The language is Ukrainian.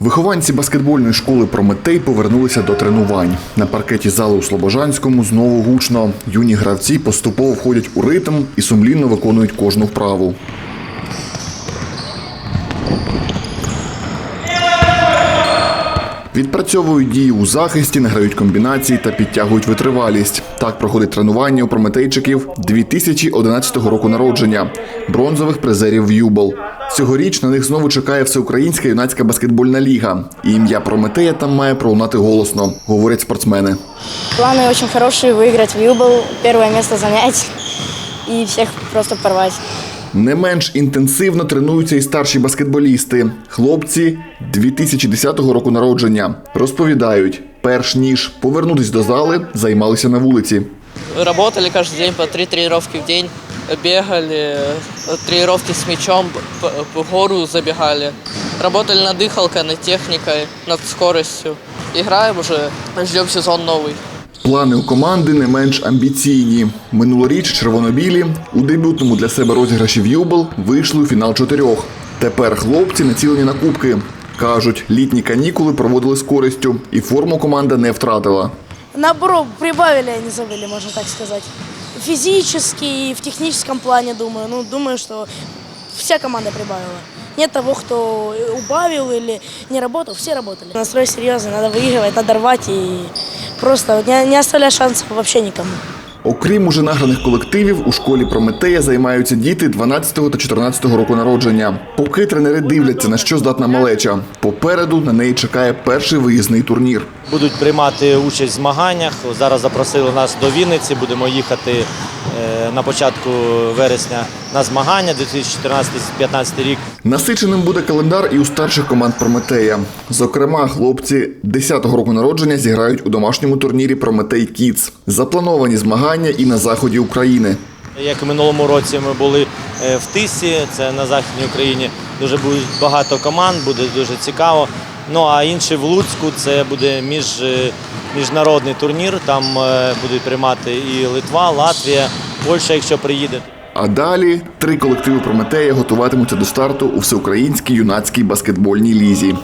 Вихованці баскетбольної школи Прометей повернулися до тренувань. На паркеті зали у Слобожанському знову гучно. Юні гравці поступово входять у ритм і сумлінно виконують кожну вправу. Відпрацьовують дії у захисті, награють комбінації та підтягують витривалість. Так проходить тренування у прометейчиків 2011 року народження, бронзових призерів в Юбол. Цьогоріч на них знову чекає всеукраїнська юнацька баскетбольна ліга. І ім'я Прометея там має пролунати голосно, говорять спортсмени. Планы очень хорошие, выиграть в Юбл, первое место занять и всех просто порвать. Не менш інтенсивно тренуються і старші баскетболісти. Хлопці 2010 року народження розповідають, перш ніж повернутись до зали, займалися на вулиці. Работали каждый день по три тренировки в день, бегали, э, тренировки с мячом, п- по гору забегали. Работали над дыхалкой, над техникой, над скоростью. Играем уже, ждем сезон новый. Плани у команди не менш амбіційні. Минулоріч червонобілі у дебютному для себе розіграші в Юбл вийшли у фінал чотирьох. Тепер хлопці націлені на кубки. Кажуть, літні канікули проводили з користю, і форму команда не втратила. Наоборот, прибавили, а не забыли, можно так сказать. Физически и в техническом плане, думаю. Ну, думаю, что вся команда прибавила. Нет того, кто убавил или не работал, все работали. Настрой серьезный, надо выигрывать, надо рвать и просто не, не оставлять шансов вообще никому. Окрім уже награних колективів, у школі Прометея займаються діти 12 та 14 року народження. Поки тренери дивляться, на що здатна малеча. Попереду на неї чекає перший виїзний турнір. будуть приймати участь в змаганнях. Зараз запросили нас до Вінниці. Будемо їхати на початку вересня на змагання 2014-2015 рік. Насиченим буде календар і у старших команд Прометея. Зокрема, хлопці 10-го року народження зіграють у домашньому турнірі Прометей Кітс. Заплановані змагання і на заході України. Як і минулому році ми були е, в Тисі, це на Західній Україні. Дуже буде багато команд, буде дуже цікаво. Ну а інший в Луцьку це буде між, е, міжнародний турнір. Там е, будуть приймати і Литва, Латвія, Польща, якщо приїде. А далі три колективи Прометея готуватимуться до старту у всеукраїнській юнацькій баскетбольній лізі.